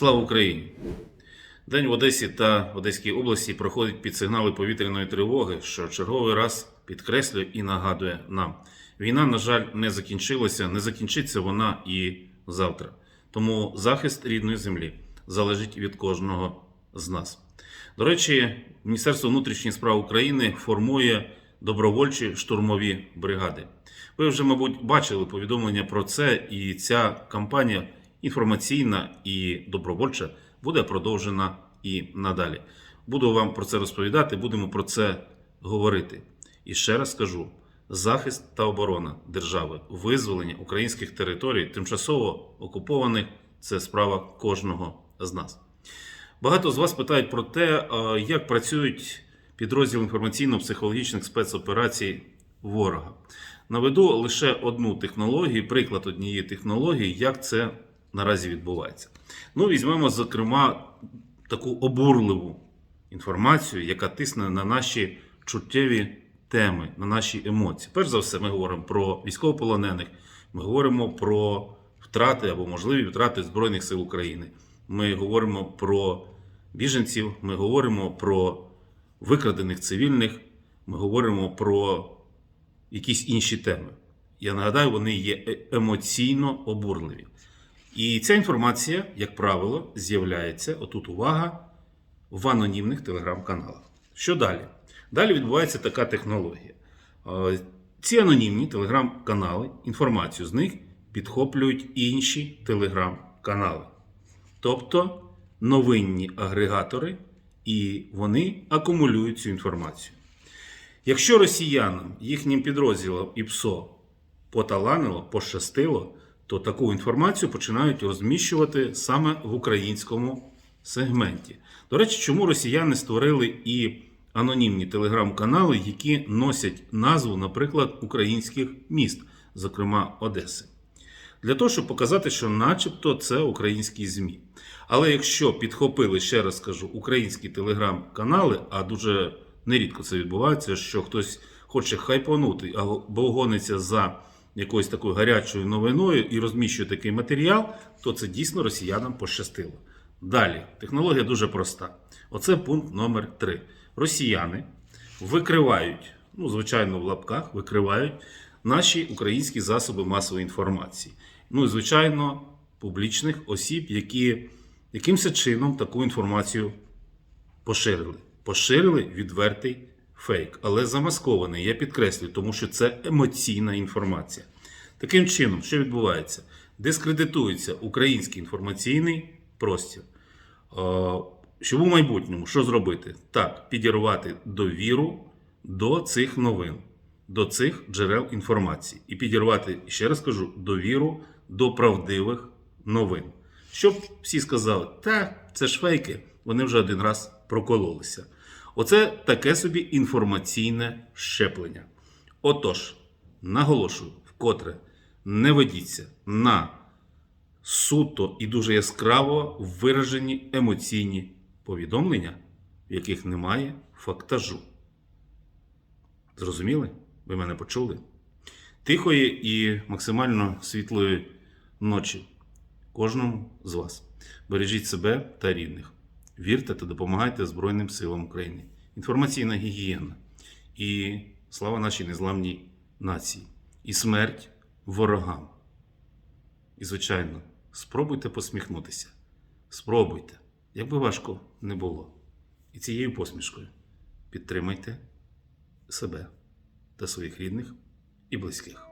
Слава Україні! День в Одесі та Одеській області проходить під сигнали повітряної тривоги, що черговий раз підкреслює і нагадує нам: війна, на жаль, не закінчилася, не закінчиться вона і завтра. Тому захист рідної землі залежить від кожного з нас. До речі, Міністерство внутрішніх справ України формує добровольчі штурмові бригади. Ви вже, мабуть, бачили повідомлення про це, і ця кампанія інформаційна і добровольча буде продовжена і надалі. Буду вам про це розповідати, будемо про це говорити. І ще раз скажу: захист та оборона держави, визволення українських територій, тимчасово окупованих це справа кожного з нас. Багато з вас питають про те, як працюють підрозділи інформаційно-психологічних спецоперацій ворога. Наведу лише одну технологію, приклад однієї технології, як це наразі відбувається. Ну, візьмемо, зокрема, таку обурливу інформацію, яка тисне на наші чуттєві теми, на наші емоції. Перш за все, ми говоримо про військовополонених, ми говоримо про втрати або можливі втрати Збройних сил України. Ми говоримо про біженців, ми говоримо про викрадених цивільних, ми говоримо про якісь інші теми. Я нагадаю, вони є е- емоційно обурливі. І ця інформація, як правило, з'являється отут увага в анонімних телеграм-каналах. Що далі? Далі відбувається така технологія. Е, Ці анонімні телеграм-канали, інформацію з них підхоплюють інші телеграм-канали. Тобто новинні агрегатори, і вони акумулюють цю інформацію. Якщо росіянам, їхнім підрозділам і ПСО поталанило, пощастило, то таку інформацію починають розміщувати саме в українському сегменті. До речі, чому росіяни створили і анонімні телеграм-канали, які носять назву, наприклад, українських міст, зокрема Одеси? Для того, щоб показати, що начебто це українські ЗМІ. Але якщо підхопили, ще раз скажу, українські телеграм-канали, а дуже нерідко це відбувається, що хтось хоче хайпанути або гониться за якоюсь такою гарячою новиною і розміщує такий матеріал, то це дійсно росіянам пощастило. Далі, технологія дуже проста. Оце пункт номер 3. Росіяни викривають, ну, звичайно, в лапках, викривають наші українські засоби масової інформації. Ну і, звичайно, публічних осіб, які якимось чином таку інформацію поширили. Поширили відвертий фейк, але замаскований, я підкреслюю, тому що це емоційна інформація. Таким чином, що відбувається? Дискредитується український інформаційний простір. Е, Щоб у майбутньому що зробити? Так, підірвати довіру до цих новин, до цих джерел інформації. І підірвати, ще раз кажу, довіру до правдивих новин. Щоб всі сказали, так, це ж фейки, вони вже один раз прокололися. Оце таке собі інформаційне щеплення. Отож, наголошую, вкотре не ведіться на суто і дуже яскраво виражені емоційні повідомлення, в яких немає фактажу. Зрозуміли? Ви мене почули? Тихої і максимально світлої ночі кожному з вас. Бережіть себе та рідних. Вірте та допомагайте Збройним силам України. Інформаційна гігієна. І слава нашій незламній нації. І смерть ворогам. І, звичайно, спробуйте посміхнутися. Спробуйте, якби важко не було. І цією посмішкою підтримайте себе та своїх рідних і близьких.